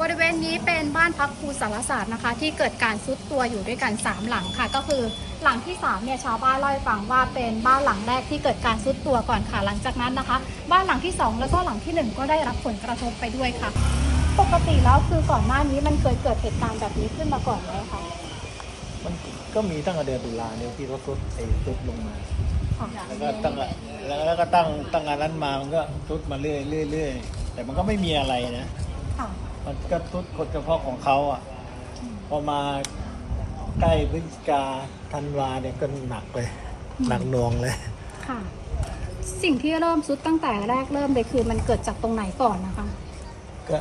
บริเวณนี้เป็นบ้านพักครูสารศาสตร์นะคะ ที่เกิดการซุดตัวอยู่ด้วยกัน 3 หลังค่ะ ก็คือหลังที่3เนี่ยชาวบ้านเล่าให้ฟังว่าเป็นบ้านหลังแรกที่เกิดการซุดตัวก่อนค่ะหลังจากนั้นนะคะ บ้านหลังที่ 2 แล้วก็หลังทีหนึ่1 ก็ได้รับผลกระทบไปด้วยค่ะ ปกติแล้วคือก่อนหน้านี้มันเคยเกิดเหตุการณ์แบบนี้ขึ้นมาก่อนไหมคะมันก็มีตั้งแต่เดือนตุลาเนี่ยที่เขาซุดไอ้ซุดลงมาค่ะแล้วก็ตั้งแต่แล้วแล้วก็ตั้งตั้งงานนั้นมามันก็ซุดมาเรื่อยเรื่อยเรื่อยแต่มันก็ไม่มีอะไรนะค่ะ มันก็ซุดคนเฉพาะของเขาอะ พอมาใกล้พฤศจิกาธันวาเนี่ยก็หนักเลยอืมหนักหน่วงเลย ค่ะ สิ่งที่เริ่มซุดตั้งแต่แรกเริ่มเลยคือมันเกิดจากตรงไหนก่อนนะคะ ก็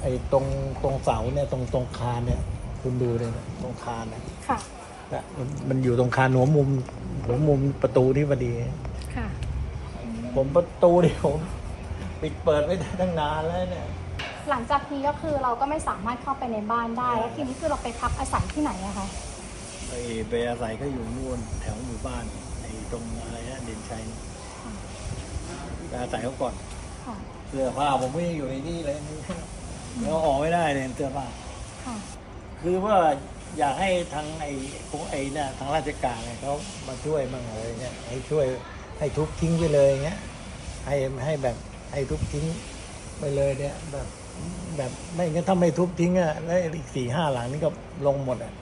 ไอ้ตรงตรงเสาเนี่ยตรงตรงคานเนี่ย คุณดูเลยนะตรงคานนะค่ะก็มันมันอยู่ตรงคานหัวมุมหัวมุมประตูที่พอดี ค่ะ ผมประตูเดียวปิดเปิดไม่ได้ตั้งนานแล้วเนี่ย หลังจากนี้ก็คือเราก็ไม่สามารถเข้าไปในบ้านได้ แล้วทีนี้คือเราไปพักอาศัยที่ไหนอะคะไปไปอาศัยก็อยู่นู่นแถวหมู่บ้านไอ้ตรงอะไรนะเด่นชัยไปอาศัยเขาก่อนค่ะเสื้อผ้าผมไม่อยู่ในนี่เลยแล้วออกไม่ได้เลยเสื้อผ้าค่ะคือว่าอยากให้ทางไอ้พวกไอ้เนี่ยทางราชการเนี่ยเขามาช่วยมั่งอะไรเนี่ยให้ช่วยให้ทุบทิ้งไปเลยอย่างเงี้ยให้ให้แบบให้ทุบทิ้งไปเลยเนี่ยแบบ แบบไม่งั้นถ้าไม่ทุบทิ้งอะแล้วอีกสี่ห้าหลังนี่ก็ลงหมดอะ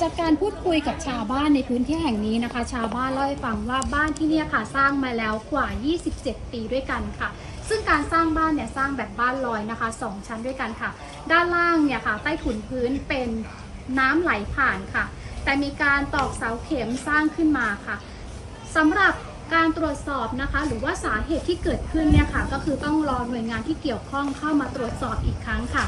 จากการพูดคุยกับชาวบ้านในพื้นที่แห่งนี้นะคะ ชาวบ้านเล่าให้ฟังว่าบ้านที่เนี่ยค่ะสร้างมาแล้วกว่า 27 ปีด้วยกันค่ะ ซึ่งการสร้างบ้านเนี่ยสร้างแบบบ้านลอยนะคะ 2 ชั้นด้วยกันค่ะ ด้านล่างเนี่ยค่ะ ใต้ถุนพื้นเป็นน้ำไหลผ่านค่ะ แต่มีการตอกเสาเข็มสร้างขึ้นมาค่ะสำหรับ การตรวจสอบนะคะ หรือว่าสาเหตุที่เกิดขึ้นเนี่ยค่ะ ก็คือต้องรอหน่วยงานที่เกี่ยวข้องเข้ามาตรวจสอบอีกครั้งค่ะ